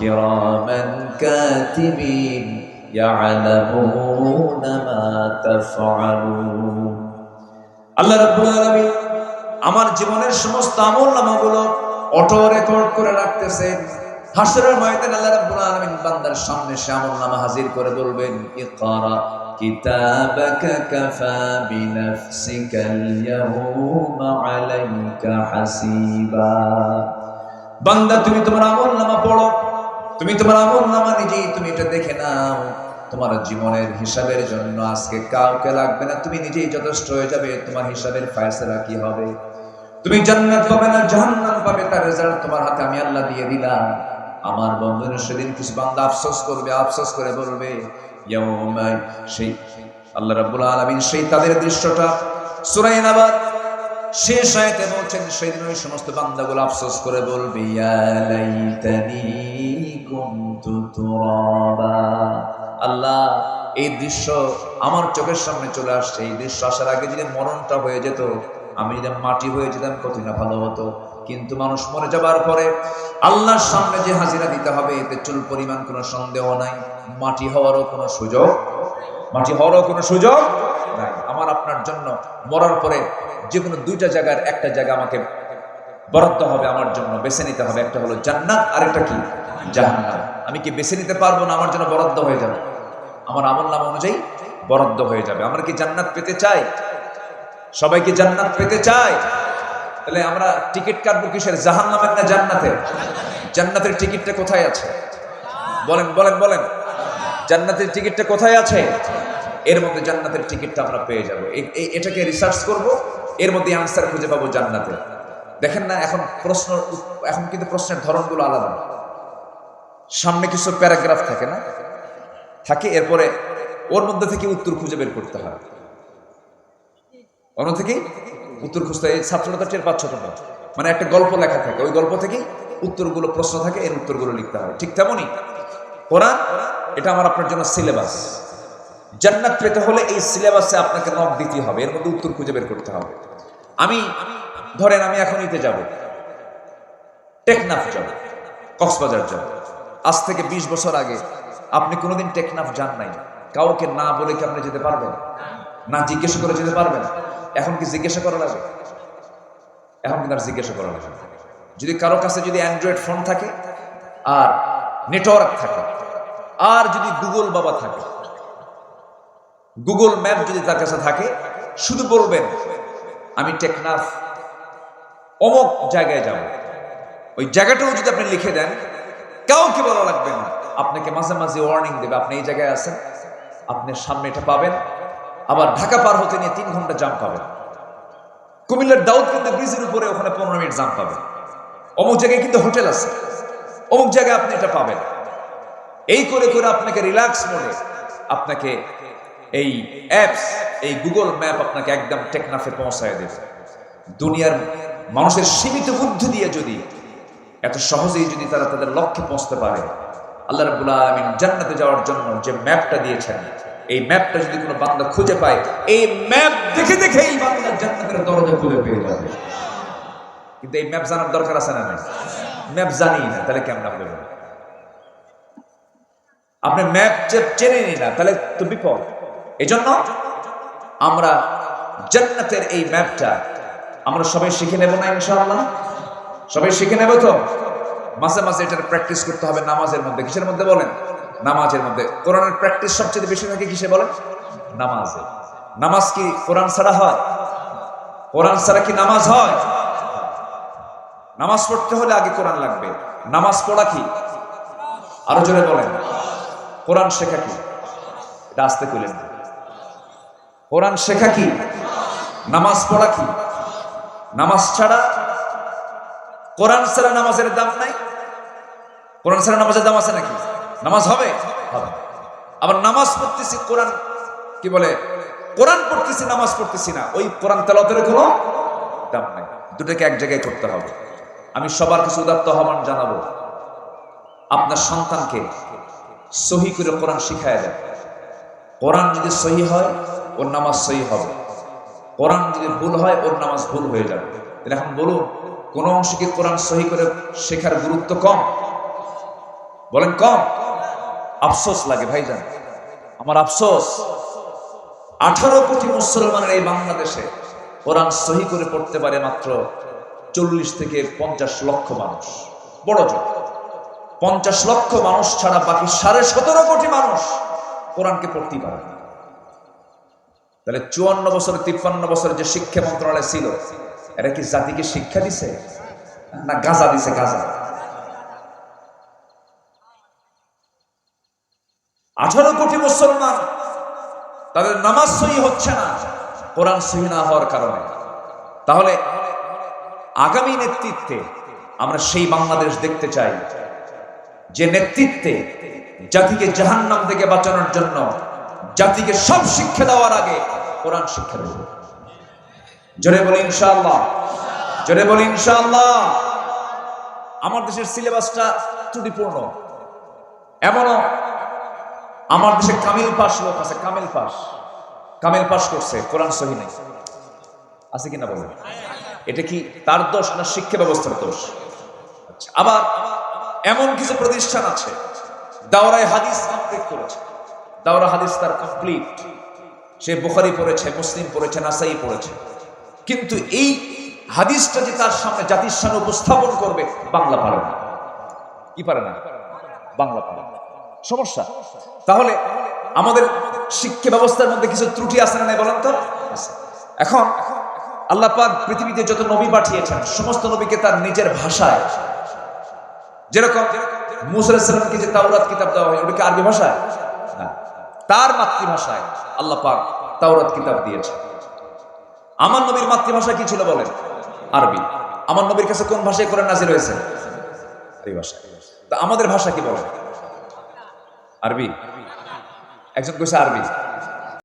كراما كاتبين يعلمون ما تفعلون আল্লাহ রাব্বুল আলামিন আমার জীবনের সমস্ত আমল নামাগুলো অটো রেকর্ড করে রাখতেছেন হাসরের ময়দানে আল্লাহ রাব্বুল আলামিন বান্দার সামনে সে আমল নামা হাজির করে বলবেন ইকরা কিতাবাকা কাফা বিনাফসিকাল ইয়াউমা আলাইকা হাসিবা বান্দা তুমি তোমার আমল নামা পড়ো তুমি তোমার আমল নামা নিজেই তুমি এটা দেখে নাও। তোমার জীবনের হিসাবের জন্য আজকে কাউকে লাগবে না। তুমি নিজেই যথেষ্ট হয়ে যাবে, তোমার হিসাবের ফায়সালা কি হবে? তুমি জান্নাত পাবে না, জাহান্নাম পাবে, তার রেজাল্ট তোমার হাতে আমি আল্লাহ দিয়ে দিলাম। আমার বন্ধুরা সেদিন কিছু বান্দা আফসোস করবে, আফসোস করে বলবে সেই আল্লাহ রাব্বুল আলামিন সেই তাদের দৃশ্যটা সূরা আবার শেষ আয়াতে বলছেন, সেদিন ওই সমস্ত বান্দাগুলো আফসোস করে বলবে আল্লাহ, এই দৃশ্য আমার চোখের সামনে চলে আসছে। এই দৃশ্য আসার আগে যদি মরণটা হয়ে যেত, আমি যদি মাটি হয়ে যেতাম, কতই না ভালো হতো। কিন্তু মানুষ মরে যাবার পরে আল্লাহর সামনে যে হাজিরা দিতে হবে, এতে চুল পরিমাণ কোনো সন্দেহ নাই, মাটি হওয়ারও কোনো সুযোগ, মাটি হওয়ারও কোনো সুযোগ নাই। আমার আপনার জন্য মরার পরে যে কোনো দুইটা জায়গার একটা জায়গা আমাকে বরাদ্দ হবে আমার জন্য, বেছে নিতে হবে। একটা হলো জান্নাত, আরেকটা কি? জাহান্নাম। আমি কি বেছে নিতে পারব না আমার জন্য বরাদ্দ হয়ে যাবে? আমার আমল নাম অনুযায়ী বরাদ্দ হয়ে যাবে। আমরা কি জান্নাত পেতে চাই? সবাই কি জান্নাত পেতে চাই তাহলে আমরা টিকিট কাটবো কিসের? জাহান্নামের না জান্নাতের জান্নাতের টিকিটটা কোথায় আছে? বলেন বলেন বলেন। জান্নাতের টিকিটটা কোথায় আছে? এর মধ্যে জান্নাতের টিকিটটা আমরা পেয়ে যাব। এটাকে রিসার্চ করব, এর মধ্যে আনসার খুঁজে পাবো জান্নাতের দেখেন না, এখন প্রশ্ন এখন কিন্তু প্রশ্নের ধরনগুলো আলাদা। সামনে কিছু প্যারাগ্রাফ থাকে না? থাকে, এরপরে ওর মধ্যে থেকে উত্তর খুঁজে বের করতে হয়। অন্য থেকেই উত্তর খুঁজতে এই ছাত্রটা তো টের পাচ্ছ মানে একটা গল্প লেখা থাকে, ওই গল্প থেকেই উত্তরগুলো, প্রশ্ন থাকে, এর উত্তরগুলো লিখতে হয়। ঠিক তেমনই কোরআন, এটা আমার আপনার জন্য সিলেবাস জান্নাত পেতে হলে এই সিলেবাসে আপনাকে নক দিতে হবে, এর মধ্যে উত্তর খুঁজে বের করতে হবে। আমি, ধরেন আমি এখন নিতে যাব। টেকনাফ যাব, কক্সবাজার যাব। আজ থেকে ২০ বছর আগে আপনি কোনোদিন টেকনাফ যান নাই। কাউকে না বলে কি আপনি যেতে পারবেন? না জিজ্ঞাসা করে যেতে পারবেন? এখন কি জিজ্ঞাসা করা লাগে? এখন কিন্তু আর জিজ্ঞাসা করা লাগে? যদি কারও কাছে যদি অ্যান্ড্রয়েড ফোন থাকে আর নেটওয়ার্ক থাকে, আর যদি গুগল বাবা থাকে গুগল ম্যাপ যদি তার কাছে থাকে, শুধু বলবেন, আমি টেকনাফ, অমুক জায়গায় যাব। ওই জায়গাটাও যদি আপনি লিখে দেন, কাউকে বলা লাগবে না। আপনাকে মাঝে মাঝে ওয়ার্নিং দেবে, আপনি এই জায়গায় আছেন, আপনি সামনে এটা পাবেন। আবার ঢাকা পার হতে নিয়ে তিন ঘণ্টা জাম পাবেন। কুমিল্লার দাউদ কিন্তু ব্রিজের উপরে ওখানে পনেরো মিনিট জাম পাবেন। অমুক জায়গায় কিন্তু হোটেল আছে, অমুক জায়গায় আপনি এটা পাবেন। এই করে করে আপনাকে রিল্যাক্স মোডে আপনাকে এই অ্যাপস এই গুগল ম্যাপ আপনাকে একদম টেকনাফে পৌঁছায় দেবে। দুনিয়ার মানুষের সীমিত বুদ্ধি দিয়ে যদি, এত সহজেই যদি তারা তাদের লক্ষ্যে পৌঁছতে পারে, আল্লাহ রাব্বুল আলামিন জান্নাতে যাওয়ার জন্য যে ম্যাপটা দিয়েছেন, এই ম্যাপটা যদি কোনো বান্দা খুঁজে পায়, এই ম্যাপ দেখে দেখে এই বান্দা জান্নাতের দরজা খুলে পেয়ে যাবে। কিন্তু এই ম্যাপ জানার দরকার আছে না ম্যাপ জানি না, তাহলে কেমন আপনি? আপনি ম্যাপ চেনেনি না, তাহলে তো বিপদ। এই জন্য আমরা জান্নাতের এই ম্যাপটা আমরা সবাই শিখে নেব না ইনশাআল্লাহ? সবাই শিখে নেব তো? মাঝে মাঝে এটার প্র্যাকটিস করতে হবে নামাজের মধ্যে। কিসের মধ্যে বলেন? নামাজের মধ্যে। কোরআনের প্র্যাকটিস সবচেয়ে বেশি থাকে কিসে বলেন? নামাজে। নামাজ কি কোরআন ছাড়া হয়? কোরআন ছাড়া কি নামাজ হয়? নামাজ পড়তে হলে আগে কোরআন লাগবে। নামাজ পড়া কি? আরও জোরে বলেন। কোরআন শেখা কি? এটা আসতে কইলেন। না। কোরআন শেখা কি? নামাজ পড়া কি? নামাজ ছাড়া কোরআন ছাড়া নামাজের দাম নাই? কোরআন ছাড়া নামাজের দাম আছে নাকি? নামাজ হবে? হবে। আবার নামাজ পড়তেছি, কোরআন কি বলে? কোরআন পড়তেছি, নামাজ পড়তেছি না। ওই কোরআন তেলাতের কোনো দাম নাই। দুটোকে এক জায়গায় করতে হবে। আমি সবার কিছু উদাত্ত আহ্বান জানাব, আপনার সন্তানকে সহি করে কোরআন শিখায় দেয় কোরআন যদি সহি হয় ওর নামাজ সহি হবে। কোরআন যদি ভুল হয়, ওর নামাজ ভুল হয়ে যাবে। এখন বলুন, কোন অংশে কি কোরআন সহি করে শেখার গুরুত্ব কম? বলেন কম। আফসোস লাগে ভাইজান। আমার আফসোস, আঠারো কোটি মুসলমানের এই বাংলাদেশে কোরআন সহি করে পড়তে পারে মাত্র চল্লিশ থেকে পঞ্চাশ লক্ষ মানুষ। বড় জোর। পঞ্চাশ লক্ষ মানুষ ছাড়া বাকি সাড়ে সতেরো কোটি মানুষ কোরআনকে পড়তেই পারে না। তাহলে চুয়ান্ন বছর, তিপ্পান্ন বছর যে শিক্ষা মন্ত্রণালয় ছিল এটা কি জাতিকে শিক্ষা দিছে? না গাজা দিছে, গাজা। আঠারো কোটি মুসলমান, তাদের নামাজ সহি হচ্ছে না, কোরআন সহি না হওয়ার কারণে। তাহলে আগামী নেতৃত্বে আমরা সেই বাংলাদেশ দেখতে চাই, যে নেতৃত্বে জাতিকে জাহান্নাম থেকে বাঁচানোর জন্য জাতিকে সব শিক্ষা দেওয়ার আগে কোরআন শিক্ষা দেবে। জোরে বলি ইনশাআল্লাহ। জোরে বলি ইনশাআল্লাহ। আমার দেশের সিলেবাসটা ত্রুটিপূর্ণ। এমনও আমার দেশে কামিল পাস লোক আছে কামিল পাস কামিল পাস করছে কোরআন সহি নাই। আছে কিনা বলেন? এটা কি তার দোষ না শিক্ষা ব্যবস্থার দোষ? আচ্ছা, আবার এমন কিছু প্রতিষ্ঠান আছে দাওরায় হাদিস কমপ্লিট করেছে। দাওরা হাদিস তার কমপ্লিট সে বুখারি পড়েছে, মুসলিম পড়েছে, নাসাই পড়েছে। কিন্তু এই হাদিসটা যে তার সামনে জাতির সামনে উপস্থাপন করবে, বাংলা পারে না। কি পারে না? বাংলা পারে সমস্যা? তাহলে আমাদের শিক্ষা ব্যবস্থার মধ্যে কিছু ত্রুটি আছে না নাই বলেন তো? এখন আল্লাহ পাক পৃথিবীতে যত নবী পাঠিয়েছেন, সমস্ত নবীকে তার নিজের ভাষায়, যেরকম মুসালামকে যে তাওরাত কিতাব দেওয়া হয়, ওটাকে আরবি ভাষায় তার মাতৃভাষায় আল্লাহ পাক তাওরাত কিতাব দিয়েছে আমার নবীর মাতৃভাষা কি ছিল বলেন? আরবি। আমার নবীর কাছে কোন ভাষায় কোরআন নাজির হয়েছে? এই ভাষা তা আমাদের ভাষা কি বলে আরবি। একজন কইছে আরবি।